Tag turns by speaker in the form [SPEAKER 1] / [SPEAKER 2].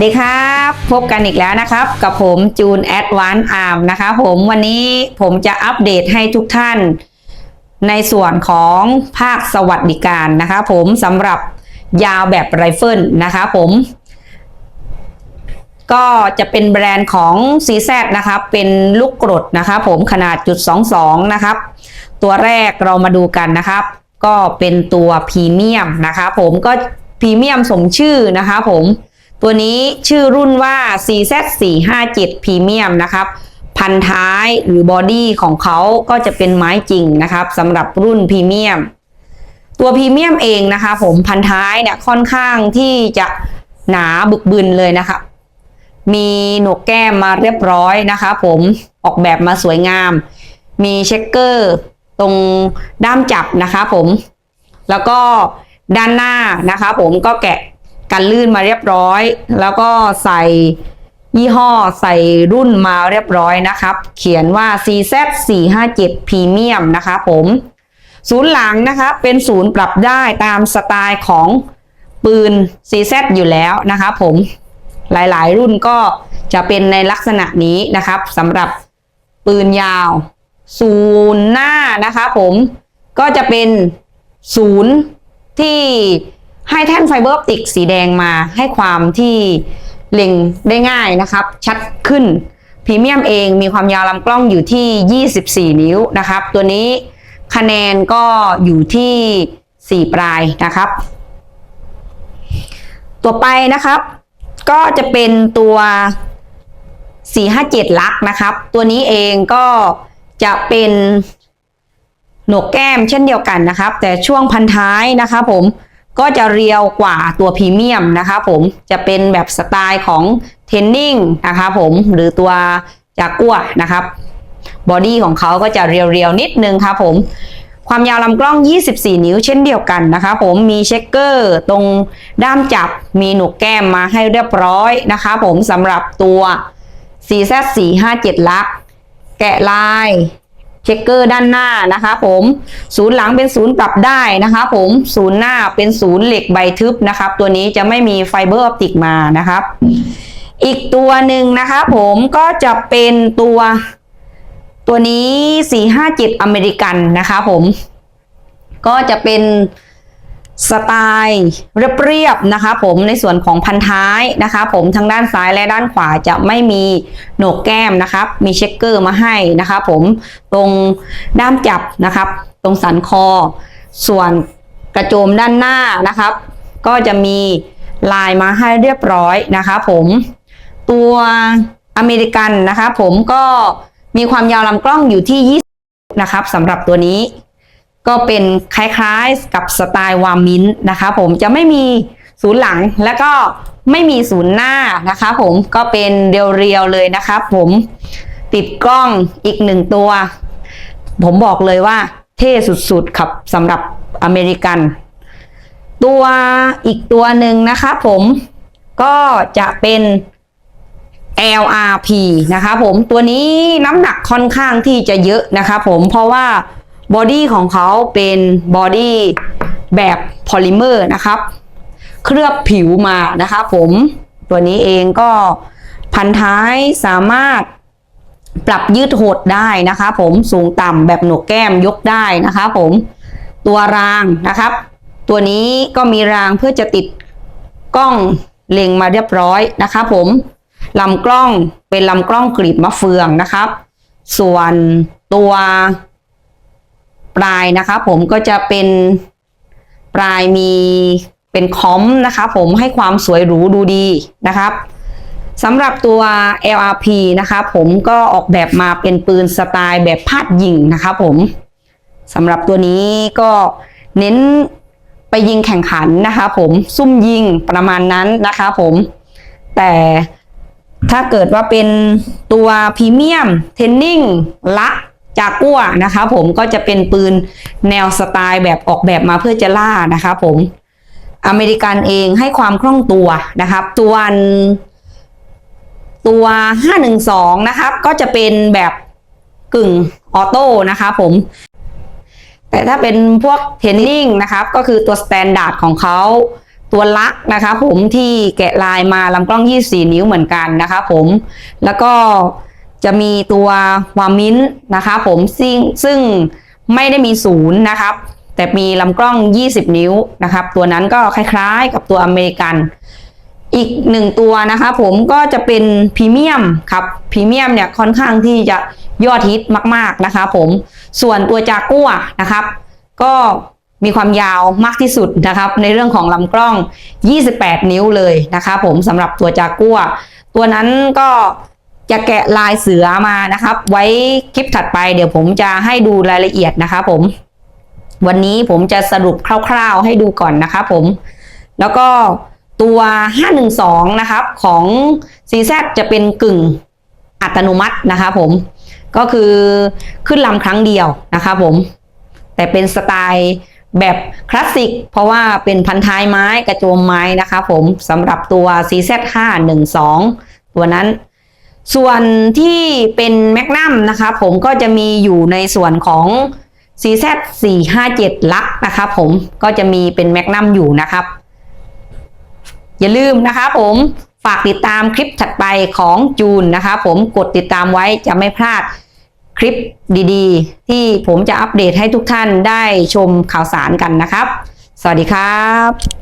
[SPEAKER 1] สดีครับ พบกันอีกแล้วนะครับ กับผมจูนแอดวานอาร์มนะคะ ผมวันนี้ผมจะอัปเดตให้ทุกท่าน ในส่วนของภาคสวัสดิการนะคะ ผมสำหรับยาวแบบไรเฟิลนะคะผม ก็จะเป็นแบรนด์ของ CZ นะครับ เป็นลูกกรดนะคะผมขนาดจุด22 นะครับ ตัวแรกเรามาดูกันนะครับ ก็เป็นตัวพรีเมียมนะคะผมก็พรีเมียมสมชื่อนะคะผม ตัวนี้ชื่อรุ่นว่า CZ457 พรีเมียมนะครับ พันท้ายหรือบอดี้ของเขาก็จะเป็นไม้จริงนะครับสำหรับรุ่นพรีเมียม ตัวพรีเมียมเองนะคะผมพันท้ายเนี่ยค่อนข้างที่จะหนาบึกบึนเลยนะคะมีหนวกแก้มมาเรียบร้อยนะคะผมออกแบบมาสวยงาม มีเช็คเกอร์ตรงด้ามจับนะคะผม แล้วก็ด้านหน้านะคะผมก็แกะ กันลื่นมาเรียบร้อย แล้วก็ใส่ยี่ห้อใส่รุ่นมาเรียบร้อยนะครับ เขียนว่า CZ457 Premium นะคะผมศูนย์หลังนะคะเป็นศูนย์ปรับได้ตามสไตล์ของปืน CZ อยู่แล้วนะคะผมหลายๆ รุ่นก็จะเป็นในลักษณะนี้นะครับสำหรับปืนยาวศูนย์หน้านะคะผมก็จะเป็นศูนย์ที่ ให้แท่นไฟเบอร์ออปติกสีแดงมาให้ความที่เล็งได้ง่ายนะครับ ชัดขึ้นพรีเมียมเองมีความยาวลำกล้องอยู่ที่ 24 นิ้วนะครับ ตัวนี้คะแนนก็อยู่ที่ 4 ปลายนะครับ ตัวไปนะครับ ก็จะเป็นตัว 457 ลักนะครับ ตัวนี้เองก็จะเป็นหนวกแก้มเช่นเดียวกันนะครับ แต่ช่วงพันท้ายนะคะผม ก็จะเรียวกว่าตัวพรีเมียมนะคะผมจะเป็นแบบสไตล์ของเทนนิ่งนะคะผมหรือตัวจากกัวนะครับบอดี้ของเขาก็จะเรียวๆนิดนึงครับผมความยาวลำกล้อง 24 นิ้วเช่นเดียวกันนะคะผมมีเช็คเกอร์ตรงด้ามจับมีหนวกแก้มมาให้เรียบร้อยนะคะผมสำหรับตัว CZ457 ลัก แกะลาย เช็คเกอร์ด้านหน้านะคะผมศูนย์หลังเป็นศูนย์ปรับได้นะคะผมศูนย์หน้าเป็นศูนย์เหล็กใบทึบนะครับ ตัวนี้จะไม่มีไฟเบอร์ออปติกมานะครับ อีกตัวหนึ่งนะคะผมก็จะเป็นตัวตัวนี้ 457 อเมริกันนะคะผมก็จะเป็น สไตล์เรียบๆนะคะผมในส่วนของพันท้ายนะคะผมทั้งด้านซ้ายและด้านขวาจะไม่มีโหนกแก้มนะครับ มีเช็คเกอร์มาให้นะคะผมตรงด้ามจับนะครับ ตรงสันคอ ส่วนกระโจมด้านหน้านะครับ ก็จะมีลายมาให้เรียบร้อยนะคะผมตัวอเมริกันนะคะผมก็มีความยาวลำกล้องอยู่ที่ 20 นะครับสำหรับตัวนี้ ก็เป็นคล้ายๆกับสไตล์วามินนะคะ ผมจะไม่มีศูนย์หลังและก็ไม่มีศูนย์หน้านะคะ ผมก็เป็นเรียวๆเลยนะครับผมติดกล้องอีกหนึ่งตัว ผมบอกเลยว่าเท่สุดๆครับสำหรับอเมริกัน ตัวอีกตัวหนึ่งนะคะผมก็จะเป็น LRP นะคะผมตัวนี้น้ำหนักค่อนข้างที่จะเยอะนะคะผมเพราะว่า บอดี้ของเขาเป็นบอดี้แบบพอลิเมอร์นะครับ เคลือบผิวมานะคะผมตัวนี้เองก็พันท้ายสามารถปรับยืดหดได้นะคะ ผมสูงต่ำแบบหนวกแก้มยกได้นะคะผมตัวรางนะครับ ตัวนี้ก็มีรางเพื่อจะติดกล้องเล็งมาเรียบร้อยนะคะผมลำกล้องเป็นลำกล้องกรีบมะเฟืองนะครับ ส่วนตัว ลายนะคะ ผมก็จะเป็นปลายมีเป็นคอมนะคะผมให้ความสวยหรูดูดีนะครับสำหรับตัว LRP นะคะผมก็ออกแบบมาเป็นปืนสไตล์แบบพาดยิงนะคะผมสำหรับตัวนี้ก็เน้นไปยิงแข่งขันนะคะผมซุ่มยิงประมาณนั้นนะคะผมแต่ถ้าเกิดว่าเป็นตัวพรีเมียมเทนนิ่งละ จากกัวนะคะผมก็จะเป็นปืนแนวสไตล์แบบออกแบบมาเพื่อจะล่านะคะผมอเมริกันเองให้ความคล่องตัวนะครับ ตัวตัว 512 นะครับก็จะเป็นแบบกึ่งออโต้นะคะผมแต่ถ้าเป็นพวกเทนนิ่งนะครับ ก็คือตัวสแตนดาร์ดของเขาตัวลักนะคะผมที่แกะลายมาลำกล้อง 24 นิ้วเหมือนกันนะคะผมแล้วก็ จะมีตัววามินนะคะผมซึ่งซึ่งไม่ได้มีศูนย์นะครับ แต่มีลำกล้อง 20 นิ้วนะครับ ตัวนั้นก็คล้ายๆ กับตัวอเมริกัน อีกหนึ่งตัวนะคะผมก็จะเป็นพรีเมียมครับพรีเมียมเนี่ยค่อนข้างที่จะยอดฮิตมากๆนะคะผมส่วนตัวจากัวนะครับ ก็มีความยาวมากที่สุดนะครับ ในเรื่องของลำกล้อง 28 นิ้วเลยนะคะผมสำหรับตัวจากัว ตัวนั้นก็ จะแกะลายเสือมานะครับ ไว้คลิปถัดไปเดี๋ยวผมจะให้ดูรายละเอียดนะคะผม วันนี้ผมจะสรุปคร่าวๆให้ดูก่อนนะคะผม แล้วก็ตัว 512 นะครับ ของ CZ จะเป็นกึ่งอัตโนมัตินะคะผมก็คือขึ้นลำครั้งเดียวนะคะผม แต่เป็นสไตล์แบบคลาสสิก เพราะว่าเป็นพันท้ายไม้กระโจมไม้นะคะผมสำหรับตัว CZ 512 ตัวนั้น ส่วนที่เป็นแมกนัมนะคะ ผมก็จะมีอยู่ในส่วนของ CZ 457 ลักนะคะผมก็จะมีเป็นแมกนัมอยู่นะครับ อย่าลืมนะคะผมฝากติดตามคลิปถัดไปของจูนนะคะผมกดติดตามไว้จะไม่พลาดคลิปดีๆ ที่ผมจะอัปเดตให้ทุกท่านได้ชมข่าวสารกันนะครับ สวัสดีครับ